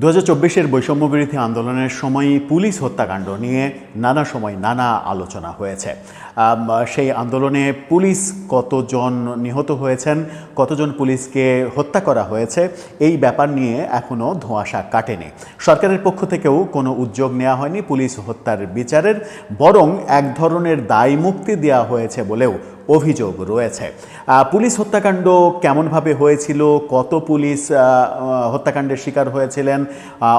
দু হাজার চব্বিশের বৈষম্য বিরোধী আন্দোলনের সময় পুলিশ হত্যাকাণ্ড নিয়ে নানা সময় নানা আলোচনা হয়েছে। সেই আন্দোলনে পুলিশ কতজন নিহত হয়েছেন, কতজন পুলিশকে হত্যা করা হয়েছে, এই ব্যাপার নিয়ে এখনও ধোঁয়াশা কাটেনি। সরকারের পক্ষ থেকেও কোনো উদ্যোগ নেওয়া হয়নি পুলিশ হত্যার বিচারের, বরং এক ধরনের দায় মুক্তি দেওয়া হয়েছে বলেও অভিযোগ রয়েছে। পুলিশ হত্যাকাণ্ড কেমনভাবে হয়েছিল? কত পুলিশ হত্যাকাণ্ডের শিকার হয়েছিলেন?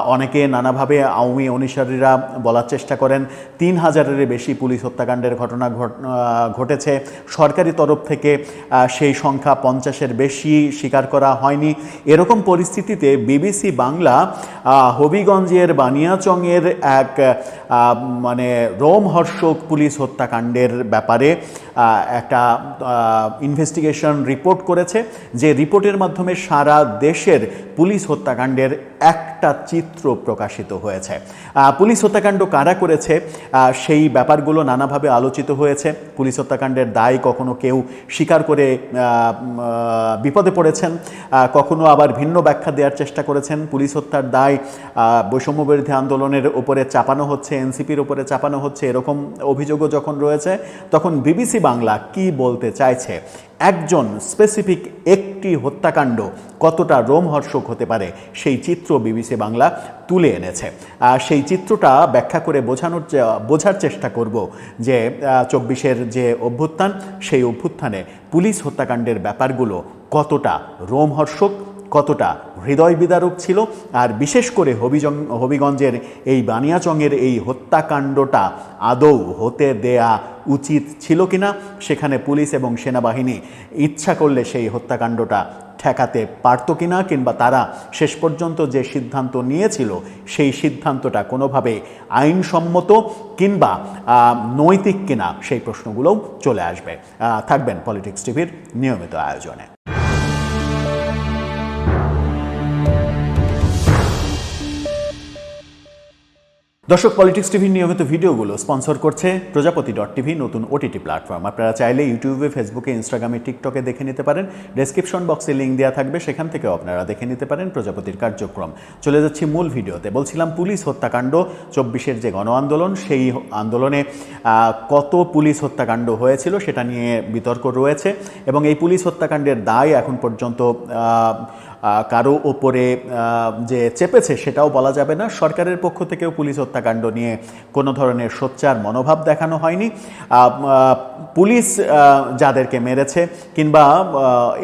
অনেকে নানাভাবে আওয়ামী অনুসারীরা বলার চেষ্টা করেন, তিন হাজারের বেশি পুলিশ হত্যাকাণ্ডের ঘটনা ঘট- ঘটেছে। সরকারি তরফ থেকে সেই সংখ্যা পঞ্চাশের বেশি স্বীকার করা হয়নি। এরকম পরিস্থিতিতে বিবিসি বাংলা হবিগঞ্জের বানিয়াচংয়ের এক মানে রোমহর্ষক পুলিশ হত্যাকাণ্ডের ব্যাপারে একটা ইনভেস্টিগেশন রিপোর্ট করেছে যে রিপোর্টের মাধ্যমে সারা দেশের পুলিশ হত্যাকাণ্ডের একটা চিত্র প্রকাশিত হয়েছে। পুলিশ হত্যাকাণ্ড কারা করেছে? সেই ব্যাপারগুলো নানাভাবে আলোচিত হয়েছে। পুলিশ হত্যাকাণ্ডের দায় কখনো কেউ স্বীকার করে বিপদে পড়েছেন। কখনো আবার ভিন্ন ব্যাখ্যা দেওয়ার চেষ্টা করেছেন। পুলিশ হত্যার দায় আহ, বৈষম্য বিরোধী আন্দোলনের উপরে চাপানো হচ্ছে এনসিপির উপরে চাপানো হচ্ছে এরকম অভিযোগও যখন রয়েছে তখন বিবিসি বাংলা কি বলতে চাইছে? একজন স্পেসিফিক একটি হত্যাকাণ্ড কতটা রোমহর্ষক হতে পারে? সেই চিত্র বিবিসি বাংলা তুলে এনেছে। আর সেই চিত্রটা ব্যাখ্যা করে বোঝানোর বোঝার চেষ্টা করব যে চব্বিশের যে অভ্যুত্থান, সেই অভ্যুত্থানে পুলিশ হত্যাকাণ্ডের ব্যাপারগুলো কতটা রোমহর্ষক কতটা হৃদয় বিদারক ছিল আর বিশেষ করে হবিজং হবিগঞ্জের এই বানিয়াচংয়ের এই হত্যাকাণ্ডটা আদৌ হতে দেয়া উচিত ছিল কিনা সেখানে পুলিশ এবং সেনাবাহিনী ইচ্ছা করলে সেই হত্যাকাণ্ডটা ঠেকাতে পারতো কিনা কিংবা তারা শেষ পর্যন্ত যে সিদ্ধান্ত নিয়েছিল সেই সিদ্ধান্তটা কোনোভাবে আইনসম্মত কিংবা নৈতিক কিনা সেই প্রশ্নগুলোও চলে আসবে। থাকবেন পলিটিক্স টিভির নিয়মিত আয়োজনে। দর্শক পলিটিক্স টিভির নিয়মিত ভিডিওগুলো স্পন্সর করছে প্রজাপতি ডট টিভি নতুন ওটিটি প্ল্যাটফর্ম আপনারা চাইলে ইউটিউবে ফেসবুকে ইনস্টাগ্রামে টিকটকে দেখে নিতে পারেন। ডেসক্রিপশন বক্সে লিঙ্ক দেওয়া থাকবে, সেখান থেকেও আপনারা দেখে নিতে পারেন প্রজাপতির কার্যক্রম। চলে যাচ্ছি মূল ভিডিওতে। বলছিলাম পুলিশ হত্যাকাণ্ড, চব্বিশের যে গণ আন্দোলন সেই আন্দোলনে কত পুলিশ হত্যাকাণ্ড হয়েছিল সেটা নিয়ে বিতর্ক রয়েছে এবং এই পুলিশ হত্যাকাণ্ডের দায় এখন পর্যন্ত কারও ওপরে যে চেপেছে সেটাও বলা যাবে না। সরকারের পক্ষ থেকেও পুলিশ হত্যাকাণ্ড নিয়ে কোনো ধরনের সোচ্চার মনোভাব দেখানো হয়নি। পুলিশ যাদেরকে মেরেছে কিংবা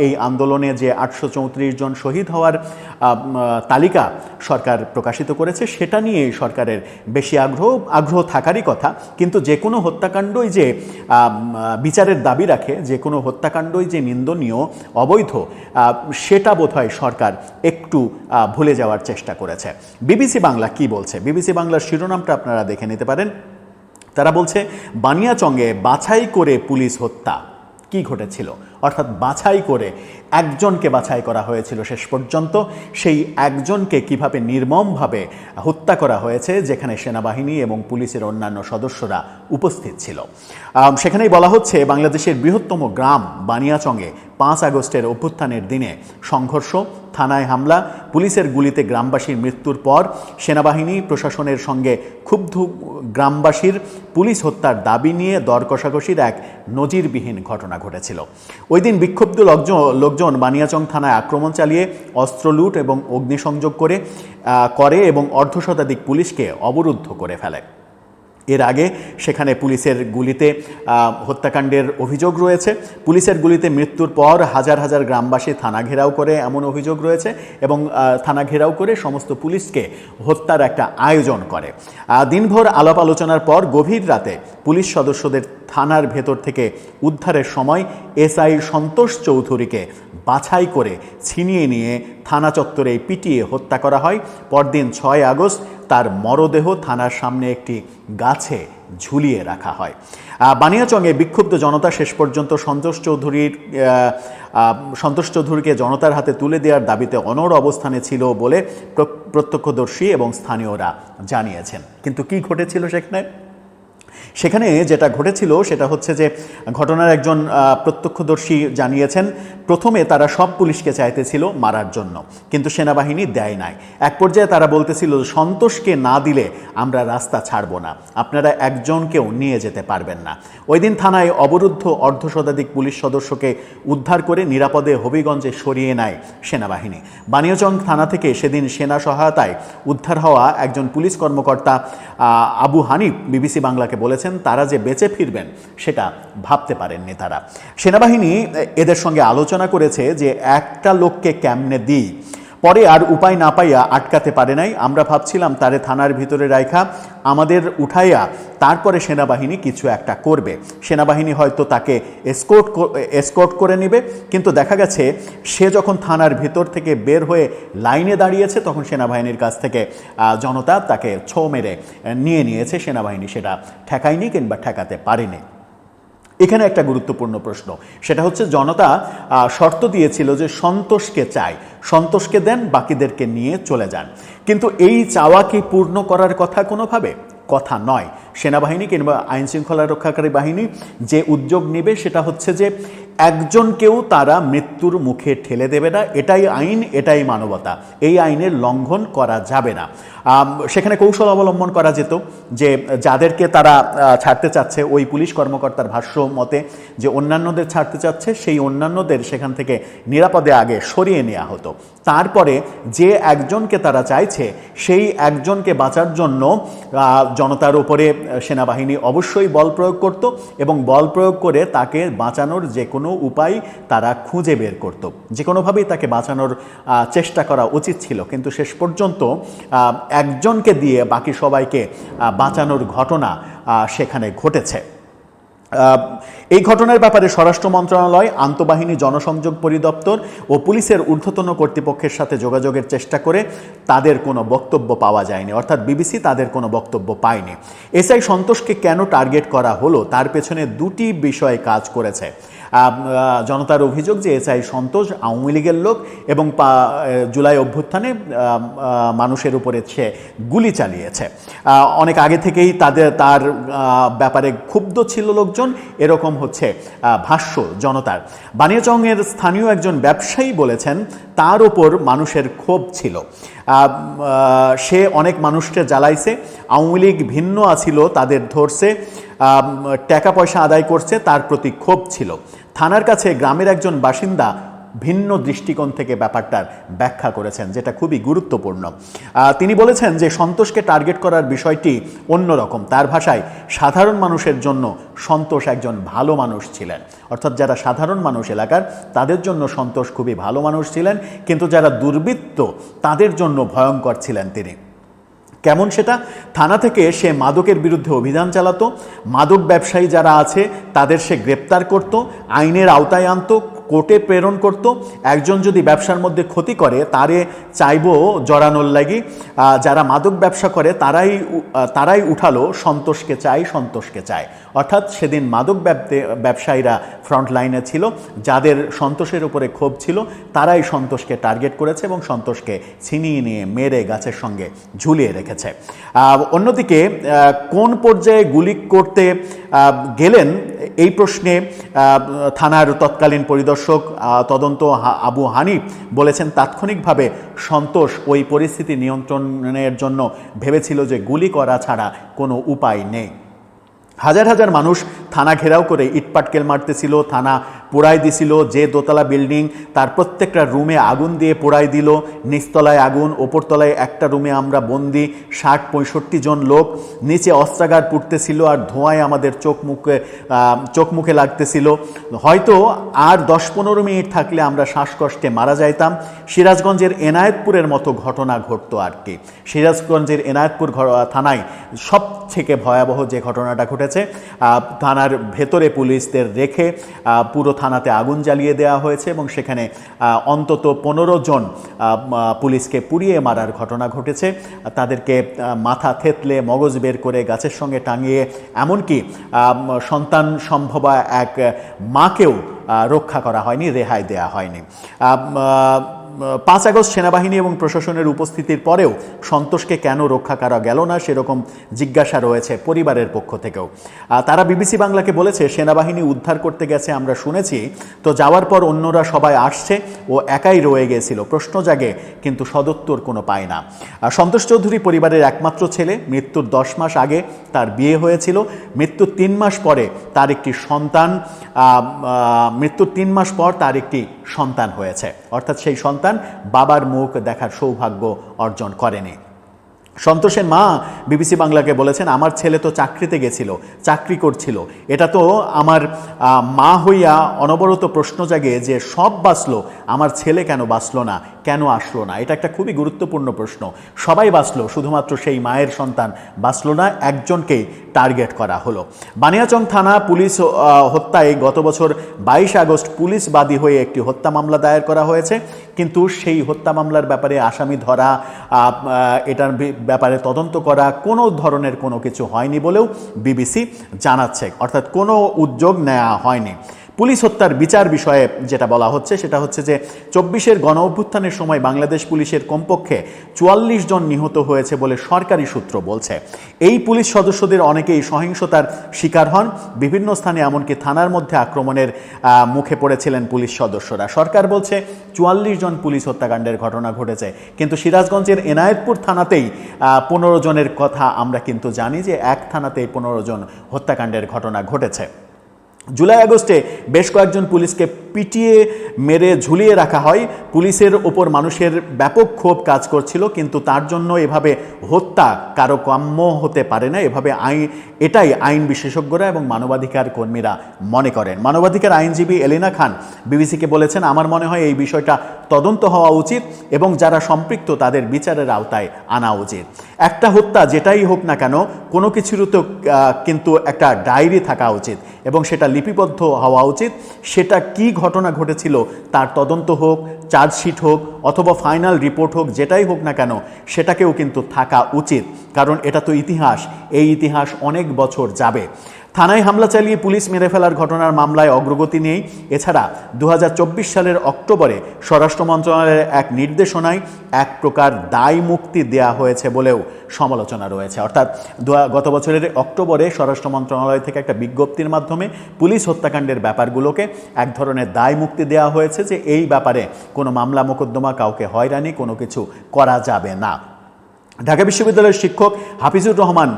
এই আন্দোলনে যে আটশো চৌত্রিশ জন শহীদ হওয়ার তালিকা সরকার প্রকাশিত করেছে, সেটা নিয়েই সরকারের বেশি আগ্রহ আগ্রহ থাকারই কথা। কিন্তু যে কোনো হত্যাকাণ্ডই যে বিচারের দাবি রাখে, যে কোনো হত্যাকাণ্ডই যে নিন্দনীয়, অবৈধ সেটা বোধহয় সরকার একটু ভুলে যাওয়ার চেষ্টা করেছে। বিবিসি বাংলা কি বলছে? বিবিসি বাংলার শিরোনামটা আপনারা দেখে নিতে পারেন। তারা বলছে বানিয়াচঙ্গে বাছাই করে পুলিশ হত্যা। কি ঘটেছিল? অর্থাৎ বাছাই করে একজনকে বাছাই করা হয়েছিল শেষ পর্যন্ত। সেই একজনকে কীভাবে নির্মমভাবে হত্যা করা হয়েছে, যেখানে সেনাবাহিনী এবং পুলিশের অন্যান্য সদস্যরা উপস্থিত ছিল। সেখানেই বলা হচ্ছে, বাংলাদেশের বৃহত্তম গ্রাম বানিয়াচংয়ে পাঁচ আগস্টের অভ্যুত্থানের দিনে সংঘর্ষ, থানায় হামলা, পুলিশের গুলিতে গ্রামবাসীর মৃত্যুর পর সেনাবাহিনী প্রশাসনের সঙ্গে ক্ষুব্ধ গ্রামবাসীর পুলিশ হত্যার দাবি নিয়ে দর কষাকষির এক নজিরবিহীন ঘটনা ঘটেছিল। ওই দিন বিক্ষুব্ধ লোকজন লোকজন বানিয়াচং থানায় আক্রমণ চালিয়ে অস্ত্র লুট এবং অগ্নিসংযোগ করে করে এবং অর্ধশতাধিক পুলিশকে অবরুদ্ধ করে ফেলে। এর আগে সেখানে পুলিশের গুলিতে হত্যাকাণ্ডের অভিযোগ রয়েছে। পুলিশের গুলিতে মৃত্যুর পর হাজার হাজার গ্রামবাসী থানা ঘেরাও করে এমন অভিযোগ রয়েছে এবং থানা ঘেরাও করে সমস্ত পুলিশকে হত্যার একটা আয়োজন করে। দিনভর আলাপ আলোচনার পর গভীর রাতে পুলিশ সদস্যদের থানার ভেতর থেকে উদ্ধারের সময় এসআই সন্তোষ চৌধুরীকে বাছাই করে ছিনিয়ে নিয়ে থানা চত্বরে পিটিয়ে হত্যা করা হয়। পরদিন ছয় আগস্ট তার মরদেহ থানার সামনে একটি গাছে ঝুলিয়ে রাখা হয়। বানিয়াচংয়ে বিক্ষুব্ধ জনতা শেষ পর্যন্ত সন্তোষ চৌধুরীর সন্তোষ চৌধুরীকে জনতার হাতে তুলে দেওয়ার দাবিতে অনড় অবস্থানে ছিল বলে প্রত্যক্ষদর্শী এবং স্থানীয়রা জানিয়েছেন। কিন্তু কি ঘটেছিল সেখানে? সেখানে যেটা ঘটেছিল সেটা হচ্ছে যে ঘটনার একজন প্রত্যক্ষদর্শী জানিয়েছেন প্রথমে তারা সব পুলিশকে চাইতেছিল মারার জন্য, কিন্তু সেনাবাহিনী দেয় নাই। এক পর্যায়ে তারা বলতেছিল, সন্তোষকে না দিলে আমরা রাস্তা ছাড়ব না, আপনারা একজনকেও নিয়ে যেতে পারবেন না। ওই দিন থানায় অবরুদ্ধ অর্ধশতাধিক পুলিশ সদস্যকে উদ্ধার করে নিরাপদে হবিগঞ্জে সরিয়ে নেয় সেনাবাহিনী। বানিয়াচং থানা থেকে সেদিন সেনা সহায়তায় উদ্ধার হওয়া একজন পুলিশ কর্মকর্তা আবু হানিফ বিবিসি বাংলাকে বলেছেন, তারা যে বেঁচে ফিরবেন, সেটা ভাবতে পারেননি তারা। সেনাবাহিনী এদের সঙ্গে আলোচনা করেছে যে একটা লোককে কেমনে দিই? পরে আর উপায় না পাইয়া আটকাতে পারে নাই। আমরা ভাবছিলাম, তারে থানার ভিতরে রাইখা, আমাদের উঠাইয়া তারপরে সেনাবাহিনী কিছু একটা করবে। সেনাবাহিনী হয়তো তাকে এসকোর্ট এসকোর্ট করে নেবে। কিন্তু দেখা গেছে, সে যখন থানার ভিতর থেকে বের হয়ে লাইনে দাঁড়িয়েছে, তখন সেনাবাহিনীর কাছ থেকে জনতা তাকে ছো মেরে নিয়ে নিয়েছে। সেনাবাহিনী সেটা ঠেকায়নি কিংবা ঠেকাতে পারেনি। এখানে একটা গুরুত্বপূর্ণ প্রশ্ন। সেটা হচ্ছে, জনতা শর্ত দিয়েছিল যে সন্তোষকে চায় সন্তোষকে দেন, বাকিদেরকে নিয়ে চলে যান। কিন্তু এই চাওয়া কি পূর্ণ করার কথা কোনোভাবে? কথা নয়। সেনাবাহিনী কিংবা আইন শৃঙ্খলা রক্ষাকারী বাহিনী যে উদ্যোগ নেবে, সেটা হচ্ছে যে একজনকেও তারা মৃত্যুর মুখে ঠেলে দেবে না, এটাই আইন, এটাই মানবতা। এই আইনের লঙ্ঘন করা যাবে না। সেখানে কৌশল অবলম্বন করা যেত যে যাদেরকে তারা ছাড়তে চাচ্ছে, ওই পুলিশ কর্মকর্তার ভাষ্য মতে যে অন্যান্যদের ছাড়তে চাচ্ছে, সেই অন্যান্যদের সেখান থেকে নিরাপদে আগে সরিয়ে নেওয়া হতো। তারপরে যে একজনকে তারা চাইছে, সেই একজনকে বাঁচার জন্য জনতার উপরে সেনাবাহিনী অবশ্যই বল প্রয়োগ করত এবং বল প্রয়োগ করে তাকে বাঁচানোর যে কোনো উপায় তারা খুঁজে বের করত। যে কোনোভাবেই তাকে বাঁচানোর চেষ্টা করা উচিত ছিল। কিন্তু শেষ পর্যন্ত একজনকে দিয়ে বাকি সবাইকে বাঁচানোর ঘটনা সেখানে ঘটেছে। এই ঘটনার ব্যাপারে স্বরাষ্ট্র মন্ত্রণালয়, আন্তঃবাহিনী জনসংযোগ পরিদপ্তর ও পুলিশের ঊর্ধ্বতন কর্তৃপক্ষের সাথে যোগাযোগের চেষ্টা করে তাদের কোনো বক্তব্য পাওয়া যায়নি। অর্থাৎ বিবিসি তাদের কোনো বক্তব্য পায়নি। এসআই সন্তোষকে কেন টার্গেট করা হলো, তার পেছনে দুটি বিষয় কাজ করেছে। জনতার অভিযোগ যে এসআই সন্তোষ আওয়ামী লীগের লোক এবং জুলাই অভ্যুত্থানে মানুষের উপরে সে গুলি চালিয়েছে। অনেক আগে থেকেই তাদের, তার ব্যাপারে ক্ষুব্ধ ছিল লোকজন। এরকম হচ্ছে ভাষ্য জনতার। বানিয়াচংয়ের স্থানীয় একজন ব্যবসায়ী বলেছেন, তার ওপর মানুষের ক্ষোভ ছিল। সে অনেক মানুষকে জ্বালাইছে। আওয়ামী লীগ ভিন্ন আছিল, তাদের ধরছে টাকা পয়সা আদায় করছে, তার প্রতি ক্ষোভ ছিল। থানার কাছে গ্রামের একজন বাসিন্দা ভিন্ন দৃষ্টিকোণ থেকে ব্যাপারটার ব্যাখ্যা করেছেন, যেটা খুবই গুরুত্বপূর্ণ। তিনি বলেছেন যে সন্তোষকে টার্গেট করার বিষয়টি অন্যরকম। তার ভাষায় সাধারণ মানুষের জন্য সন্তোষ একজন ভালো মানুষ ছিলেন। অর্থাৎ যারা সাধারণ মানুষ এলাকার, তাদের জন্য সন্তোষ খুবই ভালো মানুষ ছিলেন, কিন্তু যারা দুর্বৃত্ত, তাদের জন্য ভয়ঙ্কর ছিলেন তিনি। কেমন সেটা? থানা থেকে সে মাদকের বিরুদ্ধে অভিযান চালাতো। মাদক ব্যবসায়ী যারা আছে, তাদের সে গ্রেপ্তার করত, আইনের আওতায় আনতো কোর্টে প্রেরণ করত। একজন যদি ব্যবসার মধ্যে ক্ষতি করে, তারে চাইব জড়ানোর লাগি। যারা মাদক ব্যবসা করে, তারাই তারাই উঠালো, সন্তোষকে চাই, সন্তোষকে চায় অর্থাৎ সেদিন মাদক ব্যবসায়ীরা ফ্রন্ট লাইনে ছিল। যাদের সন্তোষের উপরে ক্ষোভ ছিল, তারাই সন্তোষকে টার্গেট করেছে এবং সন্তোষকে ছিনিয়ে নিয়ে মেরে গাছের সঙ্গে ঝুলিয়ে রেখেছে। অন্যদিকে কোন পর্যায়ে গুলি করতে গেলেন এই প্রশ্নে থানার তৎকালীন পরিদর্শক তদন্ত আবু হানিফ বলেছেন, তাৎক্ষণিকভাবে সন্তোষ ওই পরিস্থিতি নিয়ন্ত্রণের জন্য ভেবেছিল যে গুলি করা ছাড়া কোনো উপায় নেই। হাজার হাজার মানুষ থানা ঘেরাও করে ইটপাটকেল মারতেছিল, থানা পোড়াই দিছিল, যে দোতলা বিল্ডিং তার প্রত্যেকটা রুমে আগুন দিয়ে পোড়াই দিল, নিচতলায় আগুন, ওপরতলায় একটা রুমে আমরা বন্দি, ষাট, পঁয়ষট্টি জন লোক, নিচে অস্ত্রাগার পুড়তেছিল আর ধোঁয়ায় আমাদের চোখ মুখে চোখ মুখে লাগতেছিল। হয়তো আর দশ পনেরো মিনিট থাকলে আমরা শ্বাসকষ্টে মারা যাইতাম। সিরাজগঞ্জের এনায়েতপুরের মতো ঘটনা ঘটতো আর কি। সিরাজগঞ্জের এনায়েতপুর থানায় সব থেকে ভয়াবহ যে ঘটনাটা ঘটেছে। থানার ভেতরে পুলিশদের রেখে পুরো থানাতে আগুন জ্বালিয়ে দেওয়া হয়েছে এবং সেখানে অন্তত পনেরো জন পুলিশকে পুড়িয়ে মারার ঘটনা ঘটেছে। তাদেরকে মাথা থেতলে মগজ বের করে গাছের সঙ্গে টাঙিয়ে, এমনকি সন্তান সম্ভবা এক মাকেও রক্ষা করা হয়নি, রেহাই দেয়া হয়নি। পাঁচ আগস্ট সেনাবাহিনী এবং প্রশাসনের উপস্থিতির পরেও সন্তোষকে কেন রক্ষা করা গেল না সেরকম জিজ্ঞাসা রয়েছে পরিবারের পক্ষ থেকেও। তারা বিবিসি বাংলাকে বলেছে, সেনাবাহিনী উদ্ধার করতে গেছে আমরা শুনেছি, তো যাওয়ার পর অন্যরা সবাই আসছে ও একাই রয়ে গেছিল। প্রশ্ন জাগে, কিন্তু সদুত্তর কোনো পায় না। সন্তোষ চৌধুরী পরিবারের একমাত্র ছেলে, মৃত্যুর দশ মাস আগে তার বিয়ে হয়েছিল। মৃত্যুর তিন মাস পরে তার একটি সন্তান মৃত্যুর তিন মাস পর তার একটি সন্তান হয়েছে। অর্থাৎ সেই সন্তান বাবার মুখ দেখার সৌভাগ্য অর্জন করেনি। সন্তোষের মা বিবিসি বাংলাকে বলেছেন, আমার ছেলে তো চাকরিতে গেছিল, চাকরি করছিল। এটা তো আমার মা হইয়া অনবরত প্রশ্ন জাগে যে সব বাঁচলো, আমার ছেলে কেন বাঁচলো না, কেন আসলো না? এটা একটা খুবই গুরুত্বপূর্ণ প্রশ্ন। সবাই বাঁচলো, শুধুমাত্র সেই মায়ের সন্তান বাঁচলো না, একজনকেই টার্গেট করা হলো। বানিয়াচং থানা পুলিশ হত্যায় গত বছর বাইশ আগস্ট পুলিশ বাদী হয়ে একটি হত্যা মামলা দায়ের করা হয়েছে। কিন্তু সেই হত্যা মামলার ব্যাপারে আসামি ধরা এটার ব্যাপারে তদন্ত করা কোনো ধরনের কোনো কিছু হয়নি বলেও বিবিসি জানাচ্ছে। অর্থাৎ কোনো উদ্যোগ নেওয়া হয়নি। পুলিশ হত্যার বিচার বিষয়ে যেটা বলা হচ্ছে, সেটা হচ্ছে যে চব্বিশের গণ অভ্যুত্থানের সময় বাংলাদেশ পুলিশের কমপক্ষে চুয়াল্লিশ জন নিহত হয়েছে বলে সরকারি সূত্র বলছে। এই পুলিশ সদস্যদের অনেকেই সহিংসতার শিকার হন। বিভিন্ন স্থানে এমনকি থানার মধ্যে আক্রমণের মুখে পড়েছিলেন পুলিশ সদস্যরা। সরকার বলছে, চুয়াল্লিশ জন পুলিশ হত্যাকাণ্ডের ঘটনা ঘটেছে। কিন্তু সিরাজগঞ্জের এনায়েতপুর থানাতেই পনেরো জনের কথা আমরা কিন্তু জানি যে এক থানাতেই পনেরো জন হত্যাকাণ্ডের ঘটনা ঘটেছে। জুলাই আগস্টে বেশ কয়েকজন পুলিশকে পিটিয়ে মেরে ঝুলিয়ে রাখা হয়। পুলিশের ওপর মানুষের ব্যাপক ক্ষোভ কাজ করছিল, কিন্তু তার জন্য এভাবে হত্যা কারও কাম্য হতে পারে না। এভাবে আইন, এটাই আইন বিশেষজ্ঞরা এবং মানবাধিকার কর্মীরা মনে করেন। মানবাধিকার আইনজীবী এলিনা খান বিবিসিকে বলেছেন, আমার মনে হয় এই বিষয়টা তদন্ত হওয়া উচিত এবং যারা সম্পৃক্ত তাদের বিচারের আওতায় আনা উচিত। একটা হত্যা যেটাই হোক না কেন, কোনো কিছুর তো কিন্তু একটা ডায়েরি থাকা উচিত এবং সেটা লিপিবদ্ধ হওয়া উচিত। সেটা কি ঘটনা ঘটেছিল, তার তদন্ত হোক, চার্জশিট হোক, অথবা ফাইনাল রিপোর্ট হোক, যেটাই হোক না কেন, সেটাকেও কিন্তু থাকা উচিত। কারণ এটা তো ইতিহাস, এই ইতিহাস অনেক বছর যাবে। থানায় হামলা চালিয়ে পুলিশ মেরে ফেলার ঘটনার মামলায় অগ্রগতি নেই। এছাড়া দু হাজার চব্বিশ সালের অক্টোবরে স্বরাষ্ট্র মন্ত্রণালয়ের এক নির্দেশনায় এক প্রকার দায় মুক্তি দেয়া হয়েছে বলেও সমালোচনা রয়েছে। অর্থাৎ গত বছরের অক্টোবরে স্বরাষ্ট্র মন্ত্রণালয় থেকে একটা বিজ্ঞপ্তির মাধ্যমে পুলিশ হত্যাকাণ্ডের ব্যাপারগুলোকে এক ধরনের দায় মুক্তি দেওয়া হয়েছে যে এই ব্যাপারে কোনো মামলা মোকদ্দমা কাউকে হয়রানি, কোনো কিছু করা যাবে না। ঢাকা বিশ্ববিদ্যালয়ের শিক্ষক হাফিজুর রহমান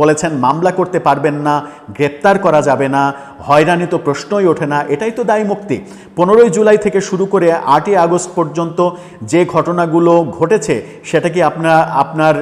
বলেছেন, মামলা করতে পারবেন না, গ্রেপ্তার করা যাবে না, হয়রানি তো প্রশ্নই ওঠে না। এটাই তো দায় মুক্তি। পনেরোই জুলাই থেকে শুরু করে আটই আগস্ট পর্যন্ত যে ঘটনাগুলো ঘটেছে, সেটা কি আপনার আপনার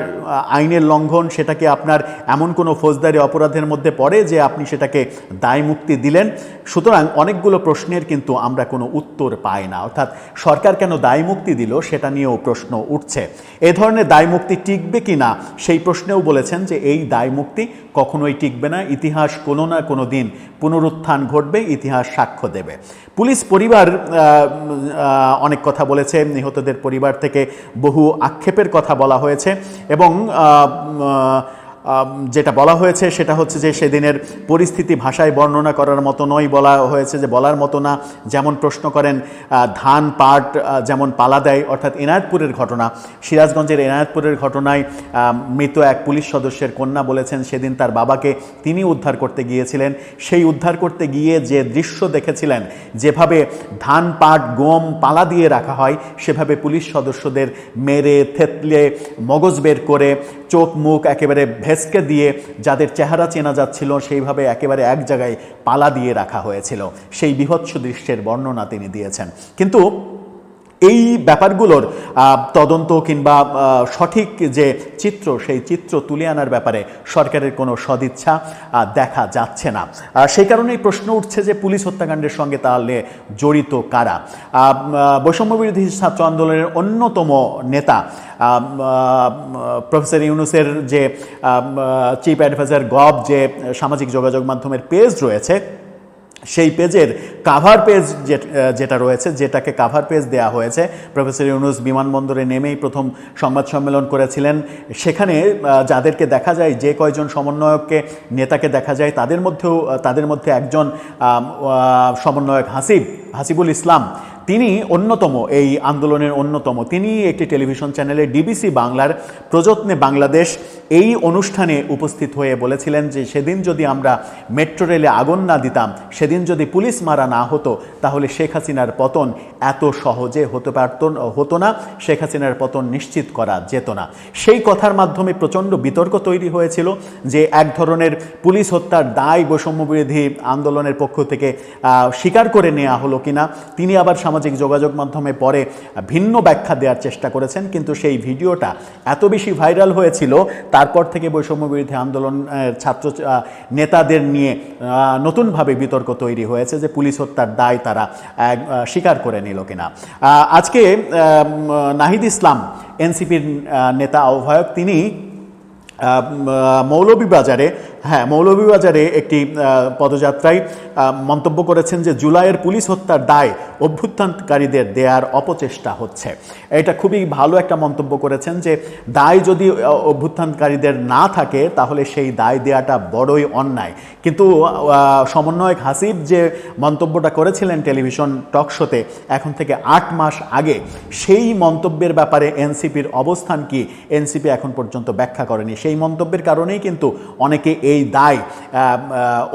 আইনের লঙ্ঘন, সেটা কি আপনার এমন কোনো ফৌজদারি অপরাধের মধ্যে পড়ে যে আপনি সেটাকে দায় মুক্তি দিলেন? সুতরাং অনেকগুলো প্রশ্নের কিন্তু আমরা কোনো উত্তর পাই না। অর্থাৎ সরকার কেন দায় মুক্তি দিল, সেটা নিয়েও প্রশ্ন উঠছে। এ ধরনের দায় মুক্তি টিকবে কি না সেই প্রশ্নেও বলেছেন যে এই দায় মুক্তি কখনোই টিকবে না। ইতিহাস কোনো না কোনো দিন পুনরুত্থান ঘটবে, ইতিহাস সাক্ষ্য দেবে। পুলিশ পরিবার অনেক কথা বলেছে। নিহতদের পরিবার থেকে বহু আক্ষেপের কথা বলা হয়েছে এবং যেটা বলা হয়েছে সেটা হচ্ছে যে সেদিনের পরিস্থিতি ভাষায় বর্ণনা করার মতো নয় বলা হয়েছে যে বলার মতো না। যেমন প্রশ্ন করেন ধান পাট যেমন পালা দেয়, অর্থাৎ এনায়তপুরের ঘটনা। সিরাজগঞ্জের এনায়তপুরের ঘটনায় মৃত এক পুলিশ সদস্যের কন্যা বলেছেন, সেদিন তার বাবাকে তিনি উদ্ধার করতে গিয়েছিলেন। সেই উদ্ধার করতে গিয়ে যে দৃশ্য দেখেছিলেন, যেভাবে ধান পাট, গম, পালা দিয়ে রাখা হয়, সেভাবে পুলিশ সদস্যদের মেরে, থেতলে মগজ বের করে, চোখ মুখ একেবারে ভেসকে দিয়ে যাদের চেহারা চেনা যাচ্ছিল, সেইভাবে একেবারে এক জায়গায় পালা দিয়ে রাখা হয়েছিল। সেই বিভৎস দৃশ্যের বর্ণনা তিনি দিয়েছেন। কিন্তু এই ব্যাপারগুলোর তদন্ত কিংবা সঠিক যে চিত্র সেই চিত্র তুলে আনার ব্যাপারে সরকারের কোনো সদিচ্ছা দেখা যাচ্ছে না। সেই কারণেই প্রশ্ন উঠছে যে পুলিশ হত্যাকাণ্ডের সঙ্গে তাহলে জড়িত কারা? আহ, আহ, বৈষম্য বিরোধী ছাত্র আন্দোলনের অন্যতম নেতা প্রফেসর ইউনুসের যে চিফ অ্যাডভাইজার গভ যে সামাজিক যোগাযোগ মাধ্যমের পেজ রয়েছে সেই পেজের কাভার পেজ যেটা রয়েছে, যেটাকে কাভার পেজ দেয়া হয়েছে প্রফেসর ইউনুস বিমানবন্দরে নেমেই প্রথম সংবাদ সম্মেলন করেছিলেন। সেখানে যাদেরকে দেখা যায়, যে কয়জন সমন্বয়ককে, নেতাকে দেখা যায়, তাদের মধ্যেও, তাদের মধ্যে একজন সমন্বয়ক হাসিব, হাসিবুল ইসলাম। তিনি অন্যতম, এই আন্দোলনের অন্যতম। তিনি একটি টেলিভিশন চ্যানেলে ডিবিসি বাংলার প্রযত্নে বাংলাদেশ এই অনুষ্ঠানে উপস্থিত হয়ে বলেছিলেন যে, সেদিন যদি আমরা মেট্রো রেলে আগুন না দিতাম, সেদিন যদি পুলিশ মারা না হতো, তাহলে শেখ হাসিনার পতন এত সহজে হতে পারত, হতো না, শেখ হাসিনার পতন নিশ্চিত করা যেত না। সেই কথার মাধ্যমে প্রচণ্ড বিতর্ক তৈরি হয়েছিল যে, এক ধরনের পুলিশ হত্যার দায় বৈষম্য বিরোধী আন্দোলনের পক্ষ থেকে স্বীকার করে নেওয়া হলো কিনা। তিনি আবার সামাজিক যোগাযোগ মাধ্যমে পরে ভিন্ন ব্যাখ্যা দেওয়ার চেষ্টা করেছেন, কিন্তু সেই ভিডিওটা এত বেশি ভাইরাল হয়েছিল, তারপর থেকে বৈষম্য বিরোধী আন্দোলন ছাত্র নেতাদের নিয়ে নতুনভাবে বিতর্ক তৈরি হয়েছে যে পুলিশ হত্যার দায় তারা স্বীকার করে নিল কিনা। আজকে নাহিদ ইসলাম, এনসিপির নেতা আহ্বায়ক, তিনি মৌলভীবাজারে হ্যাঁ মৌলভীবাজারে একটি পদযাত্রায় মন্তব্য করেছেন যে জুলাইয়ের পুলিশ হত্যার দায় অভ্যুত্থানকারীদের দেয়ার অপচেষ্টা হচ্ছে। এটা খুবই ভালো একটা মন্তব্য করেছেন যে দায় যদি অভ্যুত্থানকারীদের না থাকে, তাহলে সেই দায় দেওয়াটা বড়ই অন্যায়। কিন্তু সমন্বয়ক হাসিব যে মন্তব্যটা করেছিলেন টেলিভিশন টক শোতে, এখন থেকে আট মাস আগে, সেই মন্তব্যের ব্যাপারে এনসিপির অবস্থান কি, এনসিপি এখন পর্যন্ত ব্যাখ্যা করেনি। সেই মন্তব্যের কারণেই কিন্তু অনেকে এই দায়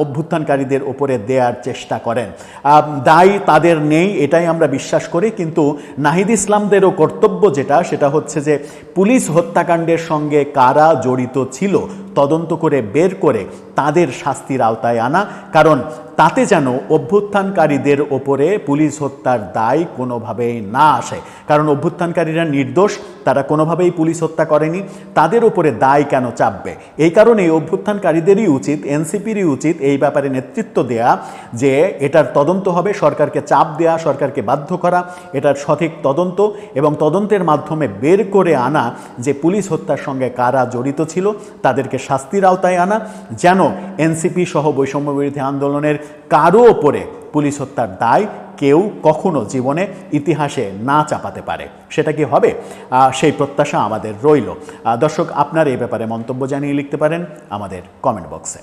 অভ্যুত্থানকারীদের ওপরে দেয়ার চেষ্টা করেন। দায় তাদের নেই, এটাই আমরা বিশ্বাস করি। কিন্তু নাহিদ ইসলামদেরও কর্তব্য যেটা, সেটা হচ্ছে যে পুলিশ হত্যাকাণ্ডের সঙ্গে কারা জড়িত ছিল, তদন্ত করে বের করে তাদের শাস্তির আওতায় আনা। কারণ তাতে যেন অভ্যুত্থানকারীদের ওপরে পুলিশ হত্যার দায় কোনোভাবেই না আসে। কারণ অভ্যুত্থানকারীরা নির্দোষ, তারা কোনোভাবেই পুলিশ হত্যা করেনি। তাদের উপরে দায় কেন চাপবে? এই কারণে অভ্যুত্থানকারীদেরই উচিত, এনসিপিরই উচিত এই ব্যাপারে নেতৃত্ব দেয়া যে এটার তদন্ত হবে, সরকারকে চাপ দেয়া, সরকারকে বাধ্য করা, এটার সঠিক তদন্ত এবং তদন্তের মাধ্যমে বের করে আনা যে পুলিশ হত্যার সঙ্গে কারা জড়িত ছিল, তাদেরকে শাস্তির আওতায় আনা, যেন এনসিপি সহ বৈষম্য বিরোধী আন্দোলনের কারও ওপরে পুলিশ হত্যার দায় কেউ কখনো জীবনে ইতিহাসে না চাপাতে পারে। সেটা কি হবে? সেই প্রত্যাশা আমাদের রইল। দর্শক, আপনার এই ব্যাপারে মন্তব্য জানিয়ে লিখতে পারেন আমাদের কমেন্ট বক্সে